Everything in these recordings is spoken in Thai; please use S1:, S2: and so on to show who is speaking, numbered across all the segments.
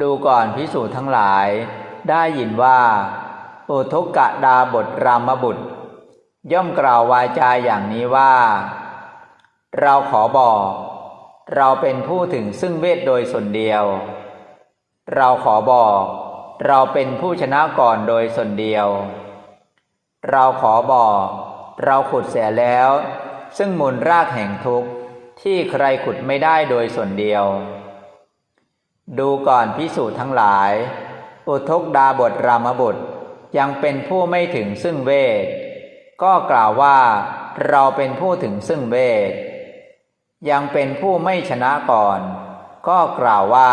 S1: ดูก่อนพิสูจน์ทั้งหลาย ได้ยินว่า อุทกกะดาบทรามบุตร ย่อมกล่าววาจาอย่างนี้ว่า เราขอบอก เราเป็นผู้ถึงซึ่งเวทโดยส่วนเดียว เราขอบอก เราเป็นผู้ชนะก่อนโดยส่วนเดียว เราขอบอก เราขุดเสียแล้ว ซึ่งมูลรากแห่งทุกข์ที่ใครขุดไม่ได้โดยส่วนเดียว ดูก่อนพิสูจน์ทั้งหลาย อุทกดาบทรามบุตรยังเป็นผู้ไม่ถึงซึ่งเวท ก็กล่าวว่าเราเป็นผู้ถึงซึ่งเวท ยังเป็นผู้ไม่ชนะก่อน ก็กล่าวว่า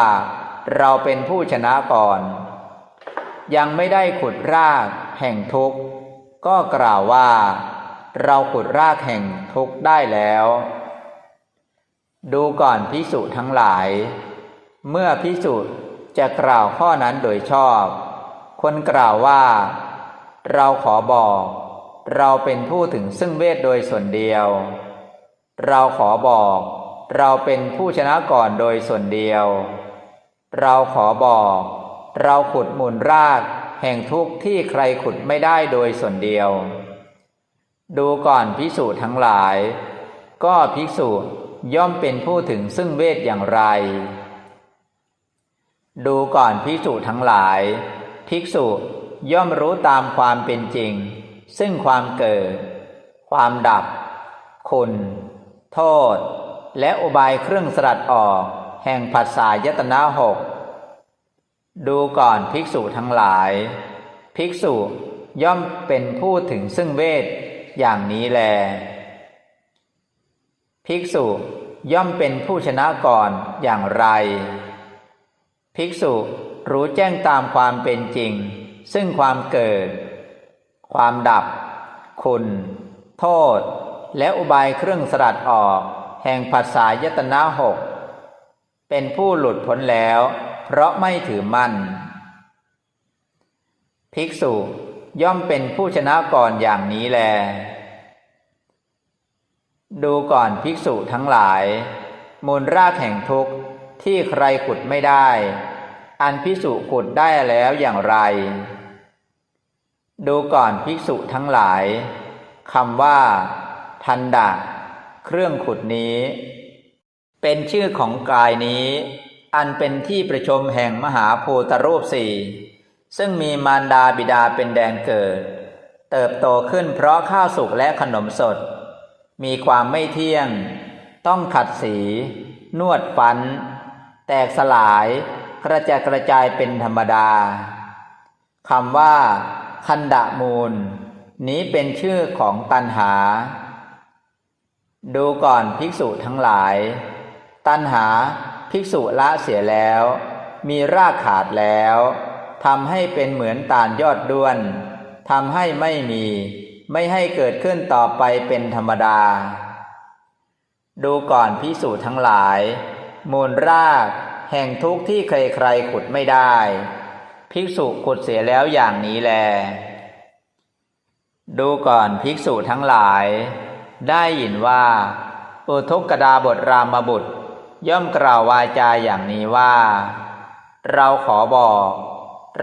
S1: เราเป็นผู้ชนะก่อน ยังไม่ได้ขุดรากแห่งทุกข์ ก็กล่าวว่า เราขุดรากแห่งทุกข์ได้แล้ว ดูก่อนพิสุทั้งหลาย เมื่อพิสุจะกล่าวข้อนั้นโดยชอบควรกล่าวว่า เราขอบอก เราเป็นผู้ถึงซึ่งเวทโดยส่วนเดียว เราขอบอก เราเป็นผู้ชนะก่อนโดยส่วนเดียว เราขอบอก เราขุดมูลรากแห่งทุกข์ที่ใครขุดไม่ได้โดยส่วนเดียว ดูก่อนภิกษุทั้งหลาย ก็ภิกษุย่อมเป็นผู้ถึงซึ่งเวทอย่างไร ดูก่อนภิกษุทั้งหลาย ภิกษุย่อมรู้ตามความเป็นจริง ซึ่งความเกิด ความดับ คุณ โทษ และอุบายเครื่องสลัดออก แห่งภาษายตนาหกดูก่อนภิกษุทั้งหลาย ภิกษุย่อมเป็นผู้ถึงซึ่งเวทอย่างนี้แล ภิกษุย่อมเป็นผู้ชนะก่อนอย่างไร ภิกษุรู้แจ้งตามความเป็นจริง ซึ่งความเกิด ความดับ คุณ โทษ และอุบายเครื่องสลัดออก แห่งภาษายตนาหก เป็นผู้หลุดพ้นแล้ว เพราะไม่ถือมั่น ภิกษุย่อมเป็นผู้ชนะก่อนอย่างนี้แล ดูก่อนภิกษุทั้งหลาย มูลรากแห่งทุกข์ ที่ใครขุดไม่ได้ อันภิกษุขุดได้แล้วอย่างไร ดูก่อนภิกษุทั้งหลายคำว่า ทันดะ เครื่องขุดนี้ เป็นชื่อของกายนี้ อันเป็นที่ประชมแห่งมหาภูตรูปสี่ซึ่งมีมารดาบิดาเป็นแดนเกิด เติบโตขึ้นเพราะข้าวสุกและขนมสด มีความไม่เที่ยง ต้องขัดสี นวดฟัน แตกสลายกระจายกระจายเป็นธรรมดาคำว่า คันดะมูล นี้เป็นชื่อของตันหา ดูก่อนภิกษุทั้งหลาย ตันหาภิกษุละเสียแล้ว มีรากขาดแล้วทำให้เป็นเหมือนตาลยอดด้วนทำให้ไม่มี ไม่ให้เกิดขึ้นต่อไปเป็นธรรมดา ดูก่อนพิสูจทั้งหลาย มูลราก แห่งทุกข์ที่ใครๆขุดไม่ได้ ภิกษุขุดเสียแล้วอย่างนี้แล ดูก่อนภิกษุทั้งหลาย ได้ยินว่า อุทกกดาบทรามบุตร ย่อมกล่าววาจาอย่างนี้ว่า เราขอบอก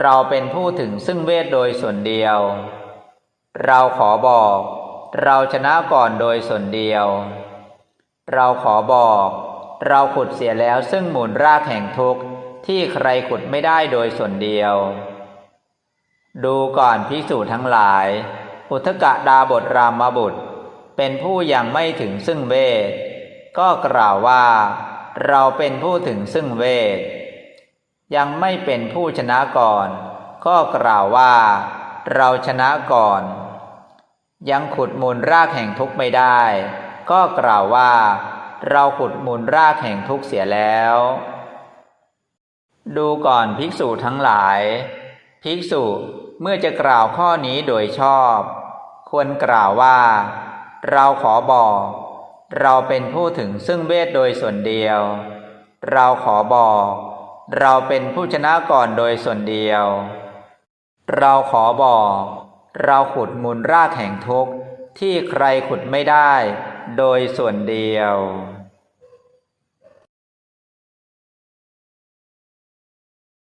S1: เราเป็นผู้ถึงซึ่งเวทโดยส่วนเดียว เราขอบอกเราชนะก่อนโดยส่วนเดียว เราขอบอก เราขุดเสียแล้วซึ่งมูลรากแห่งทุกข์ที่ใครขุดไม่ได้โดยส่วนเดียว ดูก่อนภิกษุทั้งหลาย อุทกะดาบทรามบุตร เป็นผู้ยังไม่ถึงซึ่งเวท ก็กล่าวว่า เราเป็นผู้ถึงซึ่งเวท ยังไม่เป็นผู้ชนะก่อน ก็กล่าวว่า เราชนะก่อน ยังขุดมูลรากแห่งทุกข์ไม่ได้ ก็กล่าวว่า เราขุดมูลรากแห่งทุกข์เสียแล้ว ดูก่อนภิกษุทั้งหลาย ภิกษุเมื่อจะกล่าวข้อนี้โดยชอบ ควรกล่าวว่า เราขอบอก เราเป็นผู้ถึงซึ่งเวทโดยส่วนเดียว เราขอบอก เราเป็นผู้ชนะก่อนโดยส่วนเดียว เราขอบอก เราขุดมูลรากแห่งทุกข์ที่ใครขุดไม่ได้ โดยส่วนเดียว